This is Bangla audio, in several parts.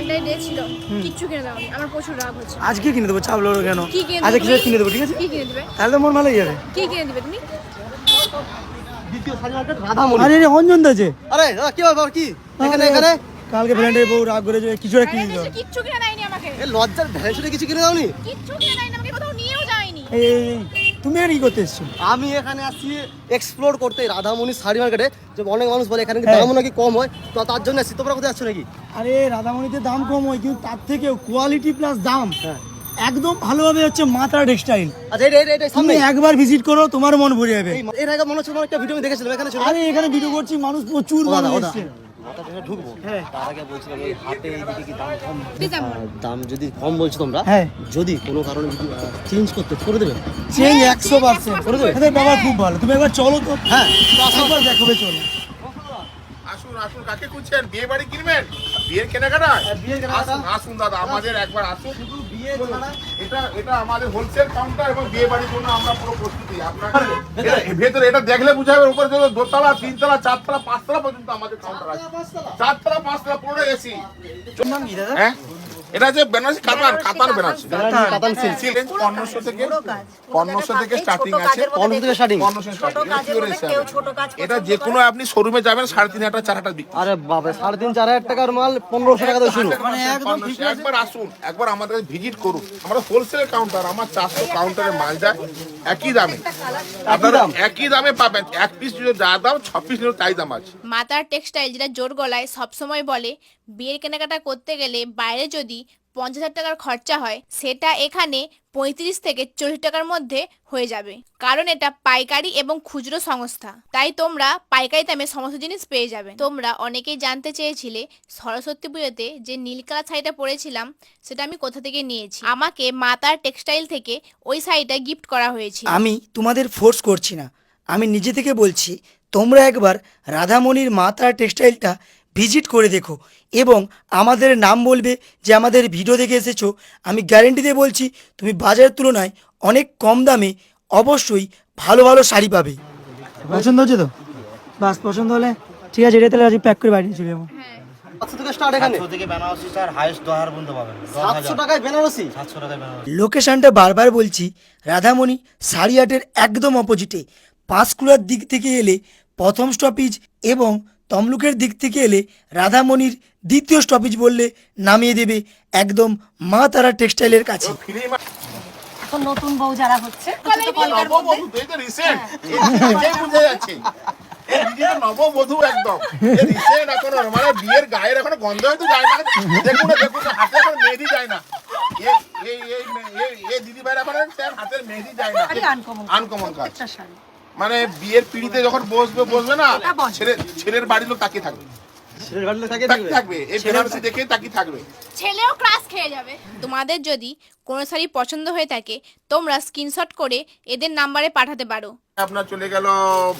ভ্যালেন্টাইন ডে ছিল। কিচ্ছু কিনে দাও আমার প্রচুর রাগ হচ্ছে। আজকে কিনে দেবো চাপ লোড়ো কেন? কি কিনে আজকে কিছু কিনে দেবো ঠিক আছে? কি কিনে দিবে? তাহলে তো মন ভালো যাবে। কি কিনে দিবে তুমি? আরে রে অঞ্জন আছে আরে দাদা কি ব্যাপার কি? এখানে এখানে? কালকে ভ্যালেন্টাইন বউ রাগ করে যে কিছু একটা কিনে ভ্যালেন্টাইন কিচ্ছু কিনে দেয়নি আমাকে। এ লজ্জার ভ্যালেন্টাইনে কিছু কিনে দাওনি? কিচ্ছু কিনে দেয়নি আমাকে কোথাও নিয়েও যায়নি। এই এই, এই, তুমি আর কি করতে এসছো? আমি এখানে আসছি এক্সপ্লোর করতে রাধামণি শাড়ি মার্কেটে যে অনেক মানুষ বলে এখানে হ্যাঁ। দামও নাকি কম হয়। তো তার জন্য আসছি তোমরা কোথায় আসছো নাকি? আরে রাধামণিতে দাম কম হয় কিন্তু তার থেকেও কোয়ালিটি প্লাস দাম। হ্যাঁ। একদম ভালোভাবে হচ্ছে মাত্রা টেক্সটাইল আচ্ছা এটা তুমি একবার ভিজিট করো তোমার মন ভরে যাবে। এর আগে মনে হচ্ছে একটা ভিডিও দেখেছিলাম এখানে আরে এখানে ভিডিও করছি মানুষ প্রচুর মানুষ মাথা টেনে ঢুকবো? হ্যাঁ। তার আগে বলছিলাম এই হাটে এইদিকে কি দাম কম? দাম? যদি কম বলছো তোমরা হ্যাঁ। যদি কোনো কারণে চেঞ্জ করতে করে দেবে? চেঞ্জ একশো পার্সেন্ট করে দেবে? ব্যবহার খুব ভালো। তুমি একবার চলো তো। হ্যাঁ। একবার দেখবে চলো আসুন আসুন কাকে খুঁজছেন? বিয়ে বাড়ি কিনবেন? বিয়ের কেনাকাটা বিয়ের কেনাকাটা? আসুন আসুন দাদা আমাদের একবার আসুন। বিয়ে ছাড়া এটা এটা আমাদের হোলসেল কাউন্টার এবং বিয়ে বাড়ির জন্য আমরা পুরো প্রস্তুতি। আপনার ভেতরে এটা দেখলে বুঝা যাবে উপরে যত দোতলা তিনতলা চারতলা পাঁচতলা পর্যন্ত আমাদের কাউন্টার আছে। চারতলা পাঁচতলা। পুরো এসি দাদা? হ্যাঁ? এটা যে বেনারসি কাতান কাতান বেনারসি। কাতান সিল্ক। সিল্ক পনেরোশো থেকে পনেরোশো থেকে স্টার্টিং আছে। থেকে স্টার্টিং পনেরোশো এটা যে কোনো আপনি শোরুমে যাবেন সাড়ে তিন হাজার চার হাজার আরে বাবা সাড়ে তিন চার হাজার টাকার মাল পনেরোশো টাকা দিয়ে শুরু মানে একদম একবার আসুন একবার আমাদের ভিজিট করুন। আমরা হোলসেল কাউন্টার আমার চারশো কাউন্টারে মাল যায় একই দামে। আপনারা একই দামে পাবেন। এক পিস নিলে যা দাম ছ পিস তাই দাম আছে। মাতার টেক্সটাইল যেটা জোর গলায় সবসময় বলে বিয়ের কেনাকাটা করতে গেলে বাইরে যদি পঞ্চাশ হাজার টাকার খরচা হয়, সেটা এখানে পঁয়ত্রিশ থেকে চল্লিশ টাকার মধ্যে হয়ে যাবে। কারণ এটা পাইকারি এবং খুচরো সংস্থা। তাই তোমরা পাইকারি দামে সমস্ত জিনিস পেয়ে যাবে। তোমরা অনেকেই জানতে চেয়েছিলে সরস্বতী পুজোতে যে নীল কালার শাড়িটা পরেছিলাম, সেটা আমি কোথা থেকে নিয়েছি? আমাকে মাতার টেক্সটাইল থেকে ওই শাড়িটা গিফট করা হয়েছিল। আমি তোমাদের ফোর্স করছি না। আমি নিজে থেকে বলছি, তোমরা একবার রাধামণির মাত্রা টেক্সটাইলটা ভিজিট করে দেখো। এবং আমাদের নাম বলবে যে আমাদের ভিডিও দেখে এসেছ। আমি গ্যারেন্টি দিয়ে বলছি তুমি বাজারের তুলনায় অনেক কম দামে অবশ্যই ভালো ভালো শাড়ি পাবে। পছন্দ হচ্ছে তো? বাস পছন্দ হলে ঠিক আছে এটা তাহলে আজকে প্যাক করে বাড়ি চলে যাব। লোকেশনটা বারবার বলছি রাধামণি সারিয়াটের একদম অপোজিটে পাঁশকুড়ার দিক থেকে এলে প্রথম স্টপেজ এবং তমলুকের দিক থেকে এলে রাধামণির দ্বিতীয় স্টপেজ বললে নামিয়ে দেবে একদম মা তারা টেক্সটাইলের কাছে। এখন নতুন বউ যারা হচ্ছে নববধূ নববধূ একদম। মানে বিয়ের গায়ের এখনও গন্ধ হয়তো যায় না। দেখুন দেখুন হাতে এখন মেহেদি যায় না। এই এই এই এই এই দিদি ভাইরা এখন হাতের মেহেদি যায় না। শাড়ি আনকমন কাজ। মানে বিয়ের পিড়িতে যখন বসবে বসবে না ছেলের বাড়ির লোক তাকিয়ে থাকবে। ছেলের বাড়ির লোক তাকিয়ে থাকবে? এই বেনারসি দেখে তাকিয়ে থাকবে। ছেলেও ক্রাশ খেয়ে যাবে। তোমাদের যদি কোনো শাড়ি পছন্দ হয়ে থাকে তোমরা স্ক্রিনশট করে এদের নাম্বারে পাঠাতে পারো। আপনার চলে গেল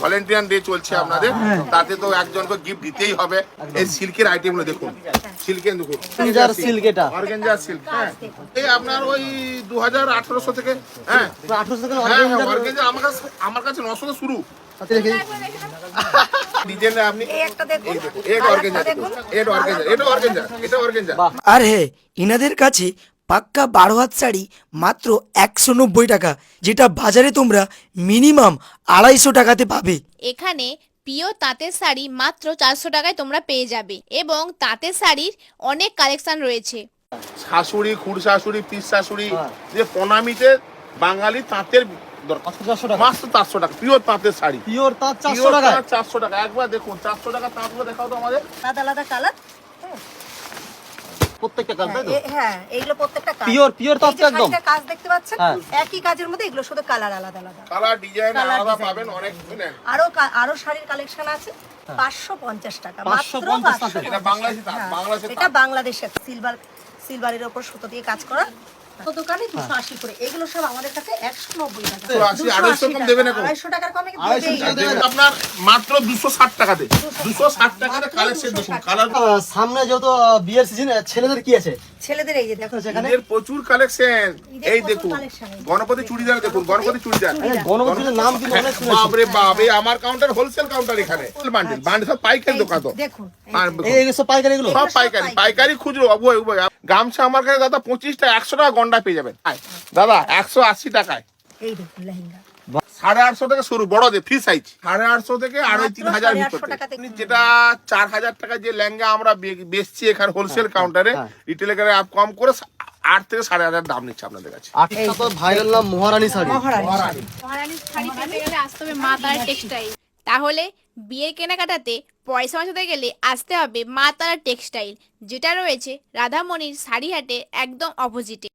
ভলেন্টিয়ার ডে চলছে আপনাদের। তাতে তো একজনকে গিফট দিতেই হবে। এই সিল্কের আইটেমগুলো দেখুন। সিল্কের দেখুন। অর্গানজার সিল্ক এটা। অর্গেঞ্জা সিল্ক হ্যাঁ। এই আপনার ওই দু হাজার আঠারোশো থেকে হ্যাঁ। আঠারোশো থেকে হ্যাঁ অর্গানজার আমার কাছে আমার কাছে নশো থেকে শুরু। আপনি এই একটা দেখুন। এই দেখুন এটা অর্গেঞ্জা এটা অর্গেঞ্জা এটা অর্গেঞ্জা এটা অর্গেঞ্জা আর হ্যাঁ ইনাদের কাছে পাক্কা বারো হাত শাড়ি মাত্র একশো নব্বই টাকা যেটা বাজারে তোমরা মিনিমাম আড়াইশো টাকাতে পাবে। এখানে প্রিয় তাঁতের শাড়ি মাত্র চারশো টাকায় তোমরা পেয়ে যাবে এবং তাঁতের শাড়ির অনেক কালেকশন রয়েছে। শাশুড়ি খুড় শাশুড়ি পিস শাশুড়ি যে প্রণামিতে বাঙালি তাঁতের মাত্র চারশো টাকা। পিওর তাঁতের শাড়ি। পিওর চারশো টাকা তাঁত চারশো টাকা। একবার দেখুন চারশো টাকা তাঁতগুলো দেখাও তো আমাদের। আলাদা আলাদা কালার? প্রত্যেকটা কাজ তাই তো? হ্যাঁ এইগুলো প্রত্যেকটা কাজ। পিওর পিওর তো একদম। একটা কাজ দেখতে পাচ্ছেন হ্যাঁ। একই কাজের মধ্যে এগুলো শুধু কালার আলাদা আলাদা। কালার ডিজাইন আলাদা পাবেন অনেক শুনেন আরও কা- আরও শাড়ির কালেকশন আছে পাঁচশো পঞ্চাশ টাকা মাত্র 550 550 এটা বাংলাদেশি হ্যাঁ, বাংলাদেশের সিলভার সিলভারের ওপর সুতো দিয়ে কাজ করা। তো দোকানে দুশো আশি করে। এগুলো সব আমাদের কাছে একশো নব্বই টাকা। আড়াইশো কম দেবে না কম? আড়াইশো টাকার কমে আড়াইশো দেবেই টাকা না। দেবে। না। আপনার মাত্র দুশো ষাট টাকাতে দুশো ষাট টাকাতে কালেকশন দেখুন। কালার সামনে আহ, বিয়ের সিজন ছেলেদের কি আছে? ছেলেদের এই যে দেখো। সেখানে ঈদের প্রচুর কালেকশন। এই দেখুন গণপতি চুড়িদার দেখুন গণপতি চুড়িদার। গণপতির নাম অনেক শুনেছি। বাপরে বাপ আমার কাউন্টার হোলসেল কাউন্টার এখানে। বান্ডিল বান্ডিল সব পাইকারি দোকান তো। দেখুন এই সব পাইকারি এগুলো? সব পাইকারি। পাইকারি। খুচরো গামছা আমার কাছে দাদা পঁচিশটা একশো টাকা গন্ডা পেয়ে যাবেন। দাদা একশো আশি টাকায়। এই দেখুন লেহেঙ্গা। সাড়ে আটশো থেকে শুরু বড় যে ফ্রি সাইজ সাড়ে আটশো থেকে আড়াই তিন হাজার ভিতরে যেটা চার হাজার টাকা যে লেহেঙ্গা আমরা বেচছি এখানে হোলসেল কাউন্টারে। রিটেল কম করে আট থেকে সাড়ে হাজার দাম নিচ্ছে আপনাদের কাছে। তো ভাইরাল নাম মহারানী শাড়ি। মহারানী শাড়ি। আসতে হবে মা তারা টেক্সটাইল তাহলে বিয়ের কেনাকাটাতে পয়সা বাঁচাতে গেলে আসতে হবে মা তারা টেক্সটাইল যেটা রয়েছে রাধামণির শাড়িহাটে একদম অপোজিটে